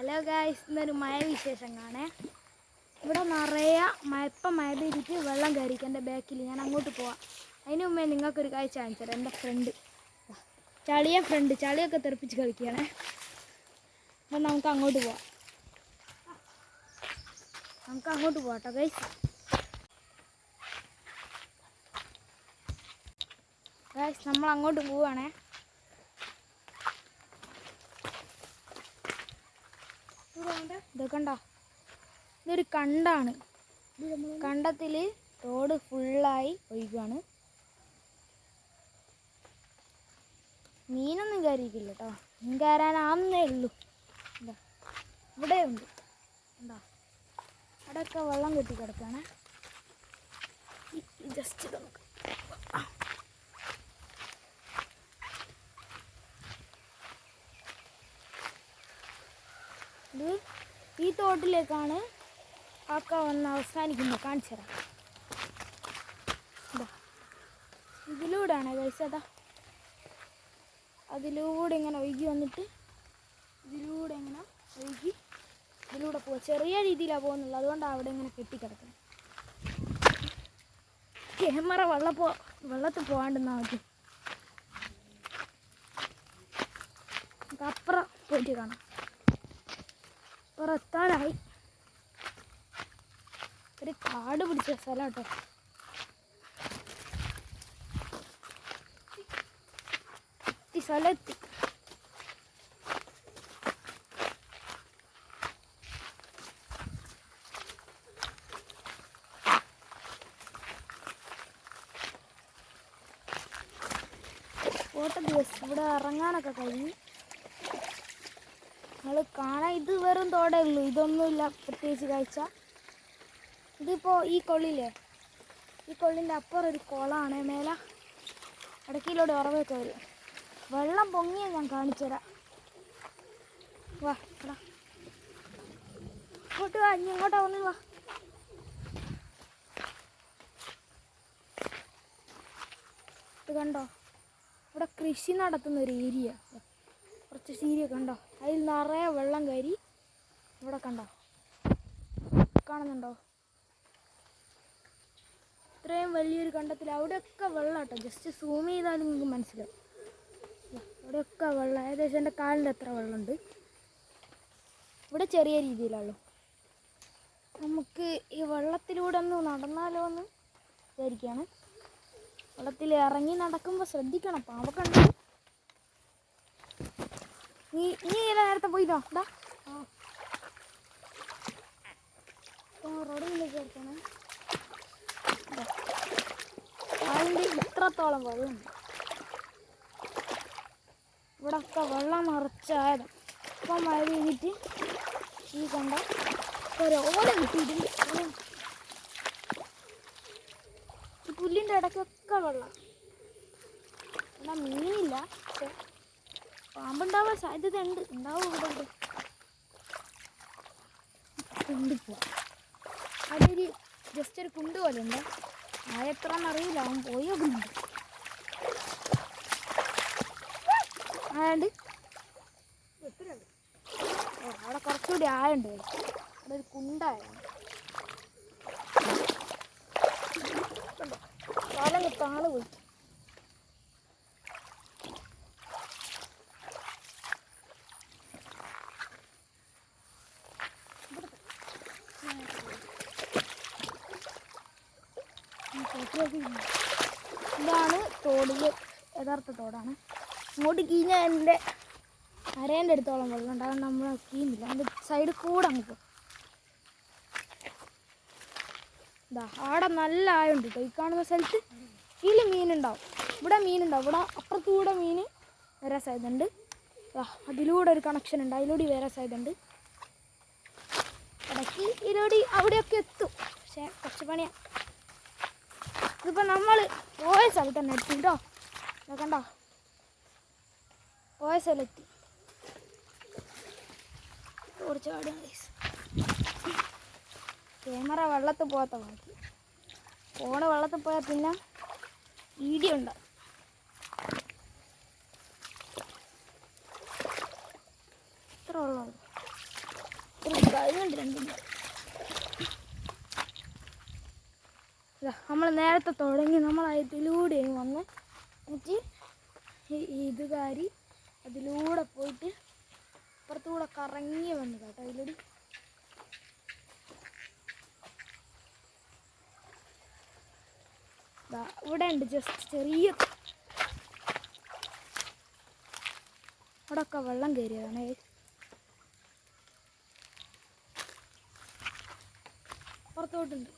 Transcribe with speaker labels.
Speaker 1: Hello guys ഇന്നൊരു മഴ വിശേഷം കാണേ. ഇവിടെ നിറയെ മഴപ്പം മഴ പെയ്തിട്ട് വെള്ളം കയറിക്കും എന്റെ ബാക്കിൽ ഞാൻ അങ്ങോട്ട് പോവാം. അതിന് മുമ്പേ നിങ്ങൾക്കൊരു കാഴ്ച കാണിച്ചു തരാം. എന്റെ ഫ്രണ്ട് ചളിയ ഫ്രണ്ട് ചളിയൊക്കെ തെറിപ്പിച്ച് കളിക്കുകയാണേ. അപ്പം നമുക്ക് അങ്ങോട്ട് പോവാം. നമുക്ക് അങ്ങോട്ട് പോവാട്ടോ ഗൈസ് ഗൈസ് നമ്മൾ അങ്ങോട്ട് പോവുകയാണേ ഇത് കണ്ടോ. ഇതൊരു കണ്ടാണ്. കണ്ടത്തിൽ റോഡ് ഫുള്ളായി ഒഴുകുകയാണ് മീനൊന്നും കയറിയിരിക്കില്ല കേട്ടോ മീൻ കയറാനാന്നേ ഉള്ളൂ. എന്താ ഇവിടെ ഉണ്ട് എന്താ അവിടെയൊക്കെ വെള്ളം കെട്ടി കിടക്കുകയാണ് ജസ്റ്റ് നമുക്ക് ഇത് ഈ തോട്ടിലേക്കാണ് കാക്ക വന്ന് അവസാനിക്കുന്നത്. കാണിച്ചു തരാം. ഇതാ. ഇതിലൂടെയാണ് കഴിച്ചതാ അതിലൂടെ ഇങ്ങനെ ഒഴുകി വന്നിട്ട് ഇതിലൂടെ ഇങ്ങനെ ഒഴുകി ഇതിലൂടെ പോവുക. ചെറിയ രീതിയിലാണ് പോകുന്നുള്ളൂ അതുകൊണ്ടാണ് അവിടെ ഇങ്ങനെ കെട്ടിക്കിടക്കുന്നത്. ക്യാമറ പോ വെള്ളത്തിൽ പോകാണ്ടെന്നാ മതി. അപ്പുറം പോയിട്ട് കാണാം. പുറത്താനായി ഒരു കാട് പിടിച്ച സ്ഥലം കേട്ടോ എത്തി സ്ഥലമെത്തി ഓട്ട ദിവസം ഇവിടെ ഇറങ്ങാനൊക്കെ കഴിഞ്ഞു. നിങ്ങൾ കാണാൻ ഇത് വെറും തോടേ ഉള്ളൂ ഇതൊന്നുമില്ല പ്രത്യേകിച്ച് കാഴ്ച. ഇതിപ്പോൾ ഈ കൊള്ളില്ലേ? ഈ കൊള്ളിന്റെ അപ്പുറം ഒരു കുളമാണ് മേലെ ഇടയ്ക്കിലൂടെ ഉറവൊക്കെ വരും. വെള്ളം പൊങ്ങിയ ഞാൻ കാണിച്ചു തരാം. വാ എടാ. ഇങ്ങോട്ട് വാ ഇനി ഇങ്ങോട്ടാ വാ. ഇത് കണ്ടോ? ഇവിടെ കൃഷി നടത്തുന്ന ഒരു ഏരിയ. കുറച്ച് സീരിയ കണ്ടോ? അതിൽ നിറയെ വെള്ളം കയറി ഇവിടെ കണ്ടോ? കാണുന്നുണ്ടോ? ഇത്രയും വലിയൊരു കണ്ടത്തിൽ അവിടെയൊക്കെ വെള്ളം കേട്ടോ. ജസ്റ്റ് സൂം ചെയ്താലും നിങ്ങൾക്ക് മനസ്സിലാവും. അവിടെയൊക്കെ വെള്ളം ഏകദേശം എന്റെ കാലിന്റെ അത്ര വെള്ളമുണ്ട്. ഇവിടെ ചെറിയ രീതിയിലാണല്ലോ. നമുക്ക് ഈ വെള്ളത്തിലൂടെ ഒന്ന് നടന്നാലോ എന്ന് വിചാരിക്കുകയാണ്. വെള്ളത്തിൽ ഇറങ്ങി നടക്കുമ്പോൾ ശ്രദ്ധിക്കണം. പാമ്പൊക്കെ നീ നീ ഇങ്ങനെ നേരത്തെ പോയിന്നോ? ഇതാ ഇത്രത്തോളം വെള്ളമുണ്ട്. ഇവിടൊക്കെ വെള്ളം നിറച്ചായത് ഇപ്പം മഴ പെയ്തിട്ട് ഈ കണ്ട ഒരു ഓല കിട്ടിയിട്ടുണ്ട്. ഈ ഇടയ്ക്കൊക്കെ വെള്ളം. എന്നാ മീനില്ല പക്ഷെ പാമ്പുണ്ടാവാൻ സാധ്യത ഉണ്ട്. ഉണ്ടാവും അതൊരു ജസ്റ്റ് ഒരു കുണ്ട് പോലെ ഉണ്ട് എത്രയെന്ന് അറിയില്ല. അവൻ പോയി നോക്കുന്നുണ്ട്. ആയണ്ട് അവിടെ കുറച്ചുകൂടി ആയുണ്ട് അവിടെ ഒരു കുണ്ടായാണ് കണ്ടോ? കാലം പോയി ഇതാണ് തോട് ഇത് യഥാർത്ഥ തോടാണ്. ഇങ്ങോട്ട് കീഞ്ഞ എന്റെ അരേന്റെ അടുത്തോളം വെള്ളം ഉണ്ട്. അതുകൊണ്ട് നമ്മൾ കീഞ്ഞില്ല അതിന്റെ സൈഡ് കൂടെ ഇതാ ആടെ നല്ല ആയുണ്ട് കേട്ടോ ഈ കാണുന്ന സ്ഥലത്ത് ഇതിൽ മീനുണ്ടാവും. ഇവിടെ മീനുണ്ടാവും. ഇവിടെ അപ്പുറത്തൂടെ മീൻ സാധ്യതയുണ്ട്. ദാ അതിലൂടെ ഒരു കണക്ഷൻ ഉണ്ട്. അതിലൂടെ വേറെ സൈഡ് ഉണ്ട് ഇടയ്ക്ക് ഇതിലൂടെ അവിടെയൊക്കെ എത്തും. പക്ഷേ കുറച്ച് പണിയാണ് ഇതിപ്പോൾ നമ്മൾ പോയ സ്ഥലത്ത് തന്നെ എത്തി കേട്ടോ ഇതാ കണ്ടോ പോയ സ്ഥലത്തി. കുറച്ച് ക്യാമറ വെള്ളത്തിൽ പോകാത്ത ബാക്കി ഫോണ് വെള്ളത്തിൽ പോയാൽ പിന്നെ വീഡിയോ ഉണ്ട്. ഇത്ര ഉള്ളത്
Speaker 2: അതിനുണ്ട് രണ്ടും
Speaker 1: നമ്മൾ നേരത്തെ തുടങ്ങി. നമ്മൾ അതിലൂടെ വന്ന്. എന്നിട്ട് ഇത് കാരി അതിലൂടെ പോയിട്ട് അപ്പുറത്തൂടെ കറങ്ങി വന്നു കേട്ടോ അതിലൂടെ. ഇവിടെ ഉണ്ട് ജസ്റ്റ് ചെറിയ ഇവിടെ വെള്ളം കയറിയതാണ്. പുറത്തോട്ടുണ്ട്